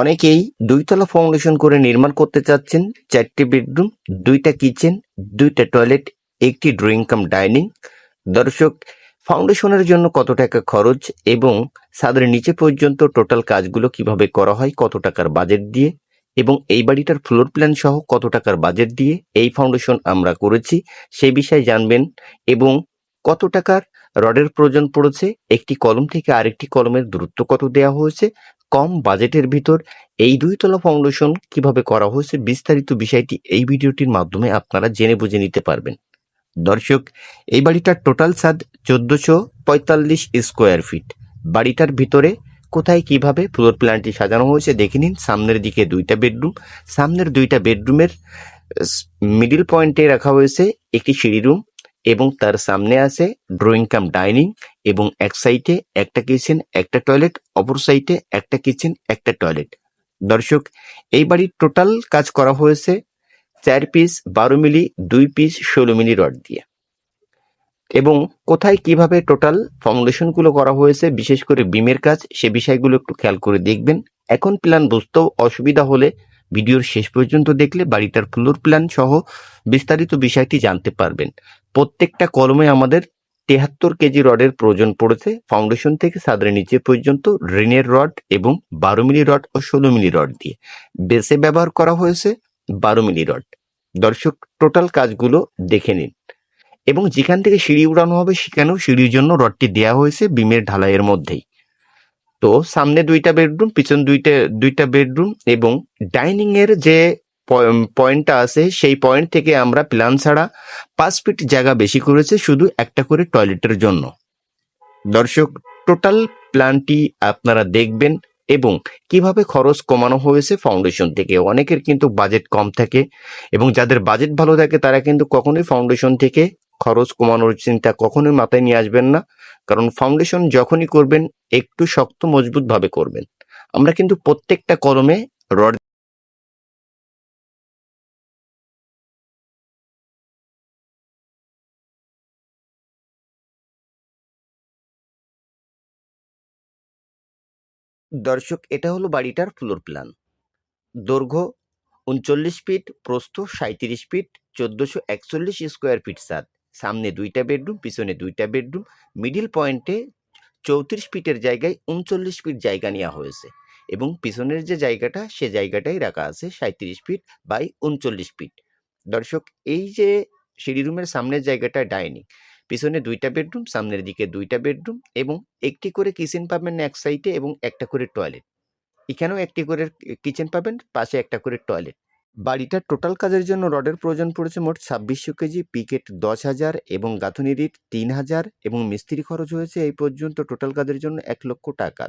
অনেকেই দুইতলা ফাউন্ডেশন করে নির্মাণ করতে চাচ্ছেন। চারটি বেডরুম দুইটা কিচেন দুইটা টয়লেট একটি ড্রয়িং কাম ডাইনিং দর্শক ফাউন্ডেশনের জন্য কত টাকা খরচ এবং ছাদের নিচে পর্যন্ত টোটাল কাজগুলো কীভাবে করা হয়, কত টাকার বাজেট দিয়ে এবং এই বাড়িটার ফ্লোর প্ল্যান সহ কত টাকার বাজেট দিয়ে এই ফাউন্ডেশন আমরা করেছি সেই বিষয়ে জানবেন এবং কত টাকার রডের প্রয়োজন পড়েছে, একটি কলম থেকে আরেকটি কলমের দূরত্ব কত দেওয়া হয়েছে কম বাজেটের ভিতর এই দুইতলা ফাউন্ডেশন কীভাবে করা হয়েছে বিস্তারিত বিষয়টি এই ভিডিওটির মাধ্যমে আপনারা জেনে বুঝে নিতে পারবেন। দর্শক, এই বাড়িটার টোটাল ছাদ চোদ্দশো পঁয়তাল্লিশ স্কোয়ার ফিট বাড়িটার ভিতরে কোথায় কীভাবে ফ্লোর প্ল্যানটি সাজানো হয়েছে দেখে নিন। সামনের দিকে দুইটা বেডরুম সামনের দুইটা বেডরুমের মিডিল পয়েন্টে রাখা হয়েছে একটি সিঁড়ি রুম এবং তার সামনে আছে ড্রয়িং কাম ডাইনিং এবং এক সাইডে একটা কিচেন একটা টয়লেট অপর সাইডে একটা কিচেন একটা টয়লেট দর্শক, এই বাড়ির টোটাল কাজ করা হয়েছে চার পিস বারো মিলি, দুই পিস ষোলো মিলি রড দিয়ে। এবং কোথায় কীভাবে টোটাল ফাউন্ডেশনগুলো করা হয়েছে, বিশেষ করে বিমের কাজ, সে বিষয়গুলো একটু খেয়াল করে দেখবেন। এখন প্ল্যান বুঝতেও অসুবিধা হলে ভিডিওর শেষ পর্যন্ত দেখলে বাড়িটার ফ্লোর প্ল্যান সহ বিস্তারিত বিষয়টি জানতে পারবেন। প্রত্যেকটা কলমে আমাদের তেহাত্তর কেজি রডের প্রয়োজন পড়েছে। ফাউন্ডেশন থেকে ছাদের নিচে পর্যন্ত ঋণের রড এবং বারো মিলি রড ও ষোলো মিলি রড দিয়ে। বেসে ব্যবহার করা হয়েছে বারো মিলি রড দর্শক টোটাল কাজগুলো দেখে নিন। এবং যেখান থেকে সিঁড়ি উড়ানো হবে সেখানেও সিঁড়ির জন্য রডটি দেওয়া হয়েছে বিমের ঢালাইয়ের মধ্যেই। তো সামনে দুইটা বেডরুম, পিছন দুইটা দুইটা বেডরুম এবং ডাইনিং এর যে পয়েন্টটা আছে, সেই পয়েন্ট থেকে আমরা প্ল্যান ছাড়া পাঁচ ফিট জায়গা বেশি করেছে শুধু একটা করে টয়লেটের জন্য। দর্শক, টোটাল প্ল্যানটি আপনারা দেখবেন এবং কীভাবে খরচ কমানো হয়েছে ফাউন্ডেশন থেকে। অনেকের কিন্তু বাজেট কম থাকে এবং যাদের বাজেট ভালো থাকে তারা কিন্তু কখনোই ফাউন্ডেশন থেকে খরচ কমানোর চিন্তা কখনোই মাথায় নিয়ে আসবেন না। কারণ ফাউন্ডেশন যখনই করবেন, একটু শক্ত মজবুত ভাবে করবেন। আমরা কিন্তু প্রত্যেকটা কলমে রড দর্শক, এটা হলো বাড়িটার ফ্লোর প্ল্যান দৈর্ঘ্য উনচল্লিশ ফিট প্রস্থ সাঁত্রিশ ফিট চোদ্দোশো একচল্লিশ স্কোয়ার ফিট সাত। সামনে দুইটা বেডরুম পিছনে দুইটা বেডরুম মিডিল পয়েন্টে চৌত্রিশ ফিটের জায়গায় উনচল্লিশ ফিট জায়গা নেওয়া হয়েছে এবং পিছনের যে জায়গাটা, সে জায়গাটাই রাখা আছে সাঁত্রিশ ফিট বাই উনচল্লিশ ফিট। দর্শক, এই যে সিঁড়ি রুমের সামনের জায়গাটা ডাইনিং পিছনে দুইটা বেডরুম সামনের দিকে দুইটা বেডরুম এবং একটি করে কিচেন পাবেন এক সাইডে এবং একটা করে টয়লেট এখানেও একটি করে কিচেন পাবেন, পাশে একটা করে টয়লেট বাড়িটার টোটাল কাজের জন্য রডের প্রয়োজন পড়েছে মোট ছাব্বিশশো কেজি, পিকেট দশ হাজার এবং গাঁথুনি রিট তিন হাজার এবং মিস্ত্রি খরচ হয়েছে এই পর্যন্ত টোটাল কাজের জন্য এক লক্ষ টাকা।